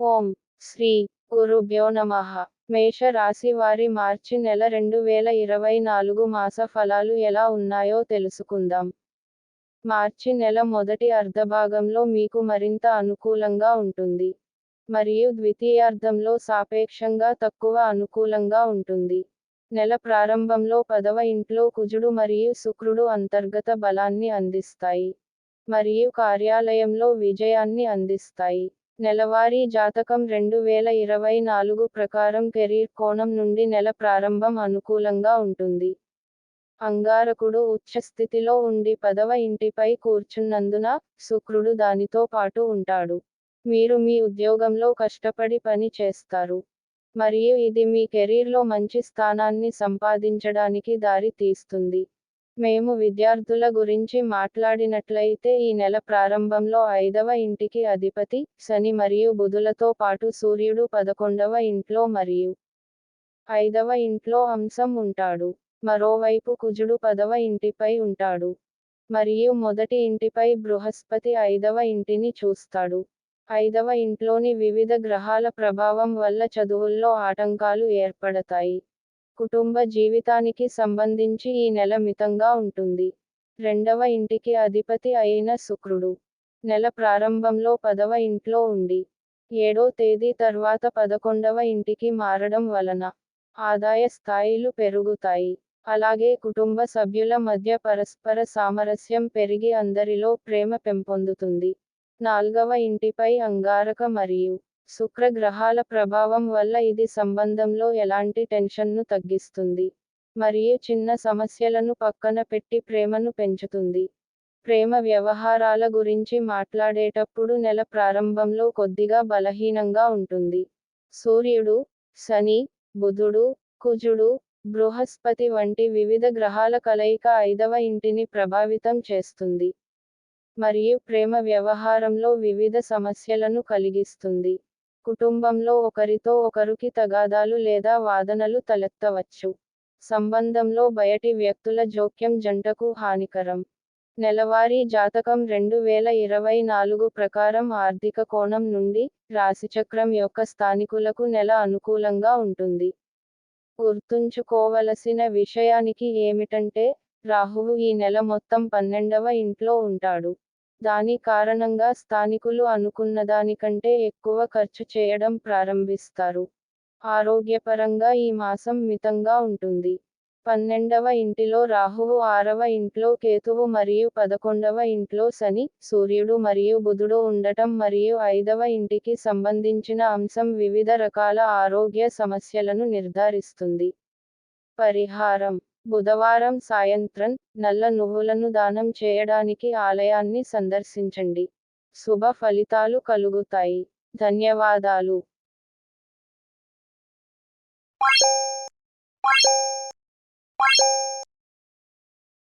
ఓం శ్రీ గురుభ్యో నమ. మేష రాశి వారి మార్చి నెల రెండు వేల ఇరవై నాలుగు మాస ఫలాలు ఎలా ఉన్నాయో తెలుసుకుందాం. మార్చి నెల మొదటి అర్ధభాగంలో మీకు మరింత అనుకూలంగా ఉంటుంది. మరియు ద్వితీయార్థంలో సాపేక్షంగా తక్కువ అనుకూలంగా ఉంటుంది. నెల ప్రారంభంలో పదవ ఇంట్లో కుజుడు మరియు శుక్రుడు అంతర్గత బలాన్ని అందిస్తాయి. మరియు కార్యాలయంలో విజయాన్ని అందిస్తాయి. నెలవారీ జాతకం రెండు వేల ఇరవై నాలుగు ప్రకారం కెరీర్ కోణం నుండి నెల ప్రారంభం అనుకూలంగా ఉంటుంది. అంగారకుడు ఉచ్చస్థితిలో ఉండి పదవ ఇంటిపై కూర్చున్నందున శుక్రుడు దానితో పాటు ఉంటాడు. మీరు మీ ఉద్యోగంలో కష్టపడి పని చేస్తారు. మరియు ఇది మీ కెరీర్లో మంచి స్థానాన్ని సంపాదించడానికి దారి తీస్తుంది మేము విద్యార్థుల గురించి మాట్లాడినట్లయితే ఈ నెల ప్రారంభంలో ఐదవ ఇంటికి అధిపతి శని మరియు బుధులతో పాటు సూర్యుడు పదకొండవ ఇంట్లో మరియు ఐదవ ఇంట్లో అంశం ఉంటాడు. మరోవైపు కుజుడు పదవ ఇంటిపై ఉంటాడు. మరియు మొదటి ఇంటిపై బృహస్పతి ఐదవ ఇంటిని చూస్తాడు. ఐదవ ఇంట్లోని వివిధ గ్రహాల ప్రభావం వల్ల చదువుల్లో ఆటంకాలు ఏర్పడతాయి. కుటుంబ జీవితానికి సంబంధించి ఈ నెల మితంగా ఉంటుంది. రెండవ ఇంటికి అధిపతి అయిన శుక్రుడు. నెల ప్రారంభంలో పదవ ఇంట్లో ఉండి ఏడో తేదీ తర్వాత పదకొండవ ఇంటికి మారడం వలన ఆదాయ స్థాయిలు పెరుగుతాయి. అలాగే కుటుంబ సభ్యుల మధ్య పరస్పర సామరస్యం పెరిగి అందరిలో ప్రేమ పెంపొందుతుంది. నాల్గవ ఇంటిపై అంగారక మరియు శుక్రగ్రహాల ప్రభావం వల్ల ఇది సంబంధంలో ఎలాంటి టెన్షన్ను తగ్గిస్తుంది? మరియు చిన్న సమస్యలను పక్కన పెట్టి ప్రేమను పెంచుతుంది. ప్రేమ వ్యవహారాల గురించి మాట్లాడేటప్పుడు నెల ప్రారంభంలో కొద్దిగా బలహీనంగా ఉంటుంది. సూర్యుడు శని బుధుడు కుజుడు బృహస్పతి వంటి వివిధ గ్రహాల కలయిక ఐదవ ఇంటిని ప్రభావితం చేస్తుంది. మరియు ప్రేమ వ్యవహారంలో వివిధ సమస్యలను కలిగిస్తుంది. కుటుంబంలో ఒకరితో ఒకరికి తగాదాలు లేదా వాదనలు తలెత్తవచ్చు. సంబంధంలో బయటి వ్యక్తుల జోక్యం జంటకు హానికరం. నెలవారీ జాతకం రెండు వేల ఇరవై నాలుగు ప్రకారం ఆర్థిక కోణం నుండి రాశిచక్రం యొక్క స్థానికులకు నెల అనుకూలంగా ఉంటుంది. గుర్తుంచుకోవలసిన విషయానికి ఏమిటంటే రాహువు ఈ నెల మొత్తం పన్నెండవ ఇంట్లో ఉంటాడు. దాని కారణంగా స్థానికులు అనుకున్నదానికంటే ఎక్కువ ఖర్చు చేయడం ప్రారంభిస్తారు. ఆరోగ్యపరంగా ఈ మాసం మితంగా ఉంటుంది. పన్నెండవ ఇంటిలో రాహువు ఆరవ ఇంట్లో కేతువు మరియు పదకొండవ ఇంట్లో శని సూర్యుడు మరియు బుధుడు ఉండటం మరియు ఐదవ ఇంటికి సంబంధించిన అంశం వివిధ రకాల ఆరోగ్య సమస్యలను నిర్ధారిస్తుంది. పరిహారం బుధవారం సాయంత్రం నల్ల నువ్వులను దానం చేయడానికి ఆలయాన్ని సందర్శించండి. శుభ ఫలితాలు కలుగుతాయి. ధన్యవాదాలు.